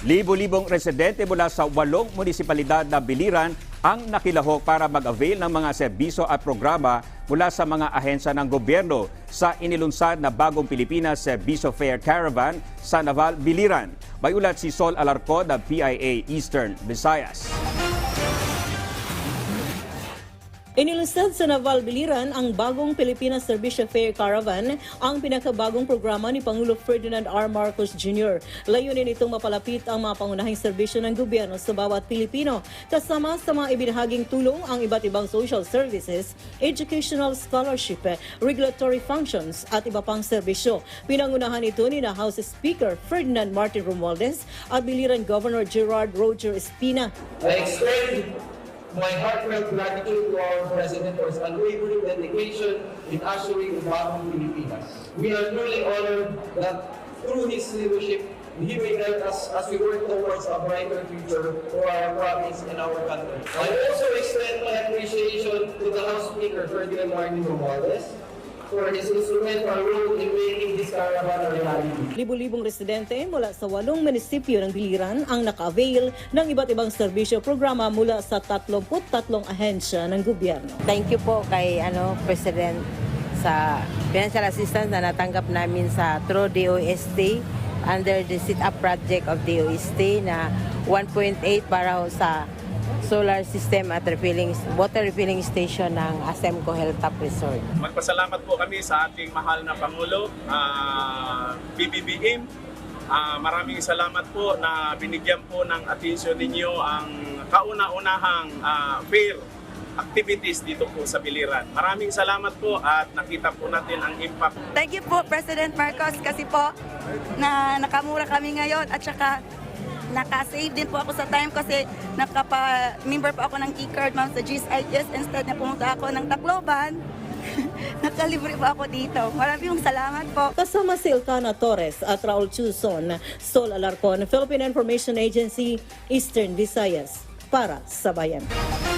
Libo-libong residente mula sa walong munisipalidad na biliran ang nakilahok para mag-avail ng mga serbisyo at programa mula sa mga ahensya ng gobyerno sa inilunsad na Bagong Pilipinas Serbisyo Fair Caravan sa Naval Biliran. May ulat si Sol Alarcon ng PIA Eastern Visayas. Inilunsad sa Naval Biliran ang bagong Pilipinas Servicio Fair Caravan, ang pinakabagong programa ni Pangulo Ferdinand R. Marcos Jr. Layunin itong mapalapit ang mga pangunahing serbisyo ng gobyerno sa bawat Pilipino, kasama sa mga ibinahaging tulong ang iba't ibang social services, educational scholarship, regulatory functions at iba pang serbisyo. Pinangunahan ito ni na House Speaker Ferdinand Martin Romualdez at Biliran Governor Gerard Roger Espina. I extend my heartfelt gratitude to our President for his unwavering dedication in ushering the bagong Pilipinas. We are truly honored that through his leadership, he may guide us as we work towards a brighter future for our province and our country. I also extend my appreciation to the House Speaker, Ferdinand Martin Romualdez, for his instrumental role this caravan reality. Libu-libong residente mula sa walong munisipyo ng Biliran ang naka-avail ng iba't ibang serbisyo programa mula sa 33 ahensya ng gobyerno. Thank you po kay ano President sa financial assistance na natanggap namin sa through DOST under the sit-up project of DOST na 1.8 para sa solar system at refilling, water refilling station ng Asemco Hilltop Resort. Magpasalamat po kami sa ating mahal na Pangulo, ah, PBBM. Ah, maraming salamat po na binigyan po ng atensyon ninyo ang kauna-unahang ah, fair activities dito po sa Biliran. Maraming salamat po at nakita po natin ang impact Thank you po, President Marcos, kasi po na nakamura kami ngayon at saka naka-save din po ako sa time kasi nakapa-member po ako ng e-card ma'am sa GSIS instead na pumunta ako ng Tacloban. Nakalibre po ako dito. Maraming salamat po. Kasama si Elcana Torres at Raul Chuzon, Sol Alarcon, Philippine Information Agency, Eastern Visayas, para sa bayan.